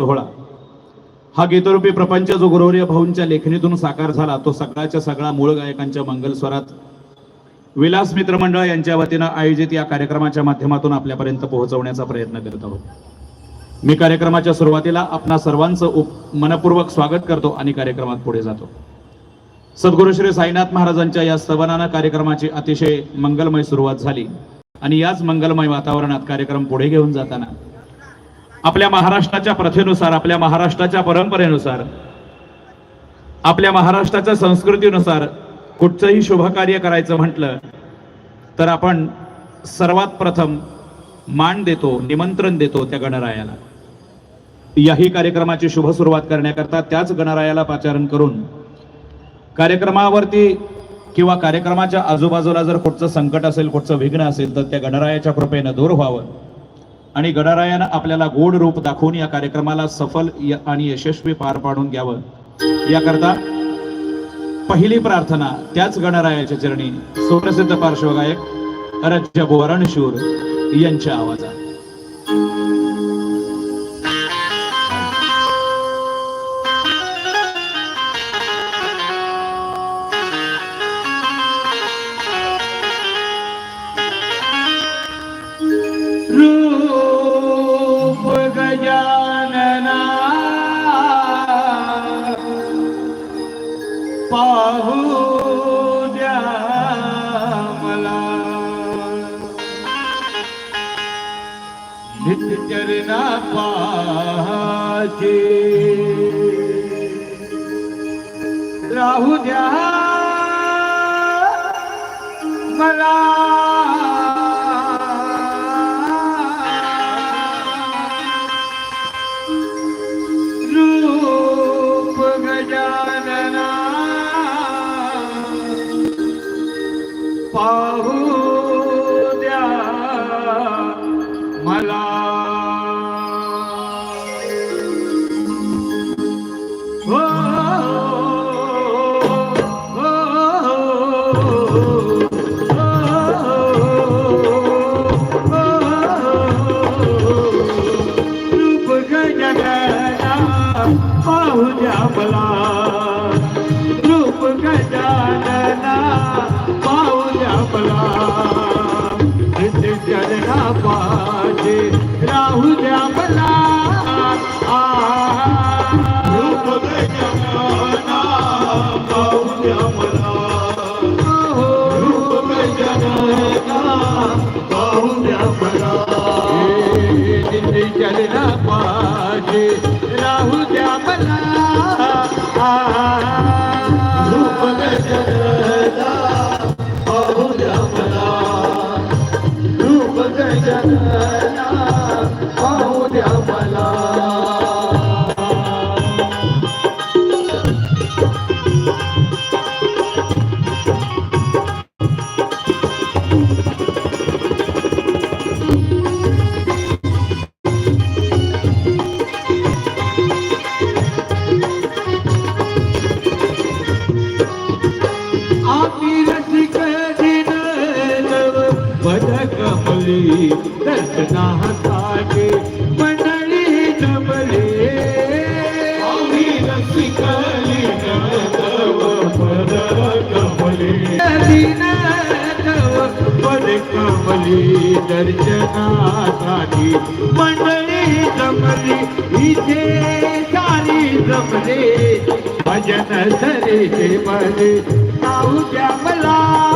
सोहळा. हा गीतरूपी प्रपंच जो गुरुवर्य भाऊंच्या लेखणीतून साकार झाला तो सगळ्याच्या सगळा मूळ गायकांच्या मंगलस्वरात विलास मित्र मंडळ यांच्या वतीनं आयोजित या कार्यक्रमाच्या माध्यमातून आपल्यापर्यंत पोहोचवण्याचा प्रयत्न करत आहोत. मी कार्यक्रमाच्या सुरुवातीला आपणा सर्वांचं उप मनपूर्वक स्वागत करतो आणि कार्यक्रमात पुढे जातो. सद्गुरु श्री साईनाथ महाराजांच्या या स्तवनानं कार्यक्रमाची अतिशय मंगलमय सुरुवात झाली आणि याच मंगलमय वातावरणात कार्यक्रम पुढे घेऊन जाताना आपल्या महाराष्ट्राच्या प्रथेनुसार आपल्या महाराष्ट्राच्या परंपरेनुसार आपल्या महाराष्ट्राच्या संस्कृतीनुसार कुठचंही शुभकार्य करायचं म्हटलं तर आपण सर्वात प्रथम मान देतो निमंत्रण देतो त्या गणरायाला. याही कार्यक्रमाची शुभ सुरुवात करण्याकरता त्याच गणरायाला पाचारण करून कार्यक्रमावरती किंवा कार्यक्रमाच्या आजूबाजूला जर कुठचं संकट असेल कुठचं विघ्न असेल तर त्या गणरायाच्या कृपेनं दूर व्हावं. आणि गडारायानं आपल्याला गोड रूप दाखवून या कार्यक्रमाला सफल आणि यशस्वी पार पाडून घ्यावं. याकरता पहिली प्रार्थना त्याच गणरायाच्या चरणी सुप्रसिद्ध पार्श्वगायक रज्ज बोरणशूर यांच्या आवाजात. नित्यचरणा पाचे राहू द्या मला चरणा पाजे राहू द्या मला. रूप गजानना पाहू द्या मला रूप गजानना पाहू द्या मला नित्य चरणा पाजे राहू द्या मला. बदकमली दर्शनासाठी मंडळी जमले. आम्ही रसिक नव बदकमली दिन नव बदकमली दर्शनासाठी मंडळी जमली. इथे सारी जमले. भजन सरे बरे नाऊ द्या मला.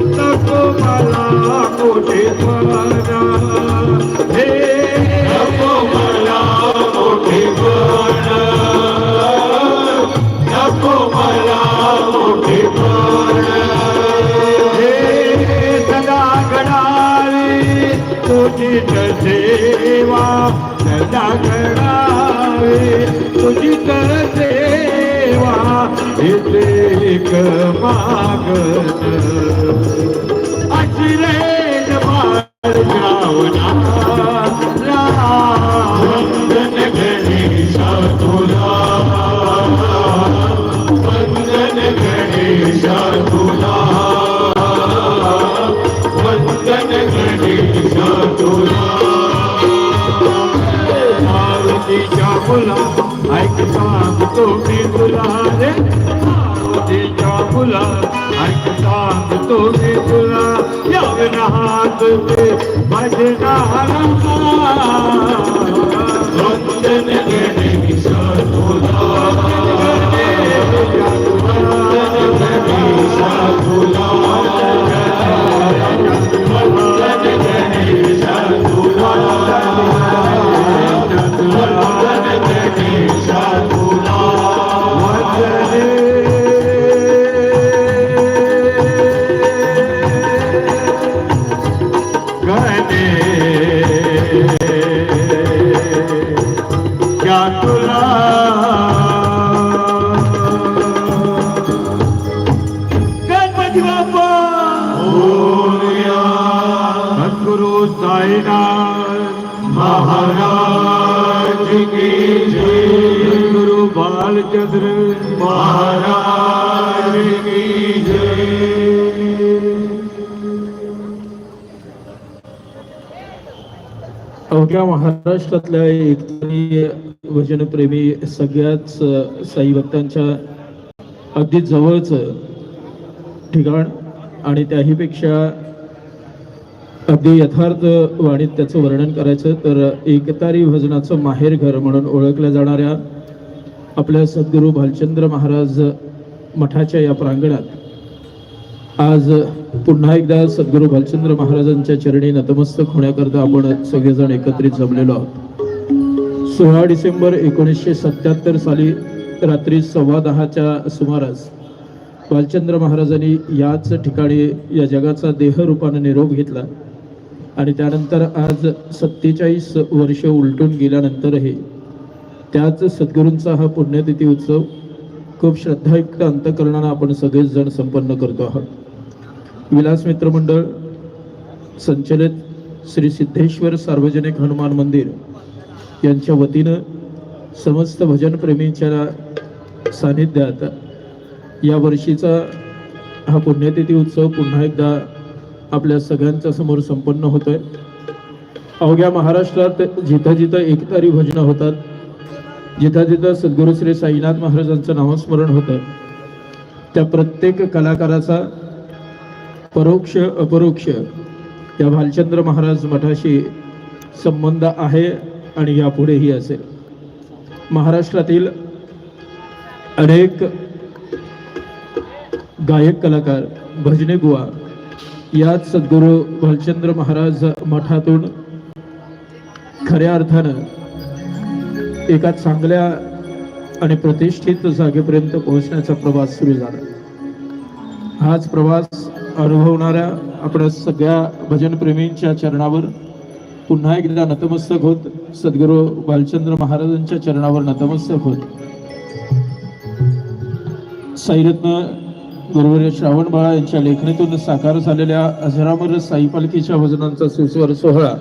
सेवा सदा घडावी तुझी सेवा इथे एक मागत अशी آء کتا تو ويلا ياڻڻا ته بجڻا गुरु महाराज की जय. अवघ्या महाराष्ट्रातल्या एकतरी भजनप्रेमी सगळ्याच साई भक्तांच्या अगदी जवळचं ठिकाण आणि त्याहीपेक्षा अगदी यथार्थ वाणीत त्याचं वर्णन करायचं तर एकतारी भजनाचं माहेरघर म्हणून ओळखल्या जाणाऱ्या आपल्या सद्गुरू भालचंद्र महाराज मठाच्या या प्रांगणात आज पुन्हा एकदा सद्गुरू भालचंद्र महाराजांच्या चरणी नतमस्तक होण्याकरता आपण सगळेजण एकत्रित जमलेलो आहोत. सोळा डिसेंबर एकोणीसशे सत्याहत्तर साली रात्री सव्वा दहाच्या सुमारास भालचंद्र महाराजांनी याच ठिकाणी या जगाचा देहरूपानं निरोप घेतला आणि त्यानंतर आज सत्तेचाळीस वर्ष उलटून गेल्यानंतरही त्याच सद्गुरूंचा हा पुण्यतिथी उत्सव खूप श्रद्धायुक्त अंतकरणानं आपण सगळेच जण संपन्न करतो आहोत. विलास मित्रमंडळ संचलित श्री सिद्धेश्वर सार्वजनिक हनुमान मंदिर यांच्या वतीनं समस्त भजनप्रेमींच्या सानिध्यात या वर्षीचा हा पुण्यतिथी उत्सव पुन्हा एकदा आपल्या सगळ्यांच्या समोर संपन्न होतोय. अवघ्या महाराष्ट्रात जिथं जिथं एकतारी भजनं होतात जिथं जिथं सद्गुरू श्री साईनाथ महाराजांचं नामस्मरण होतं. त्या प्रत्येक कलाकाराचा परोक्ष अपरोक्ष या भालचंद्र महाराज मठाशी संबंध आहे आणि यापुढेही असेल. महाराष्ट्रातील अनेक गायक कलाकार भजने बुवा याच सद्गुरू भालचंद्र महाराज मठातून खऱ्या अर्थानं एका चांगल्या आणि प्रतिष्ठित जागेपर्यंत पोहोचण्याचा प्रवास सुरू झाला. हाच प्रवास अनुभवणाऱ्या आपल्या सगळ्या भजनप्रेमींच्या चरणावर पुन्हा एकदा नतमस्तक होत. सद्गुरू बालचंद्र महाराजांच्या चरणावर नतमस्तक होत. साईरत्न गुरुवर्य श्रावण बाळा यांच्या लेखणीतून साकार झालेल्या अजरामर साई पालखीच्या वजनांचा सुस्वर सोहळा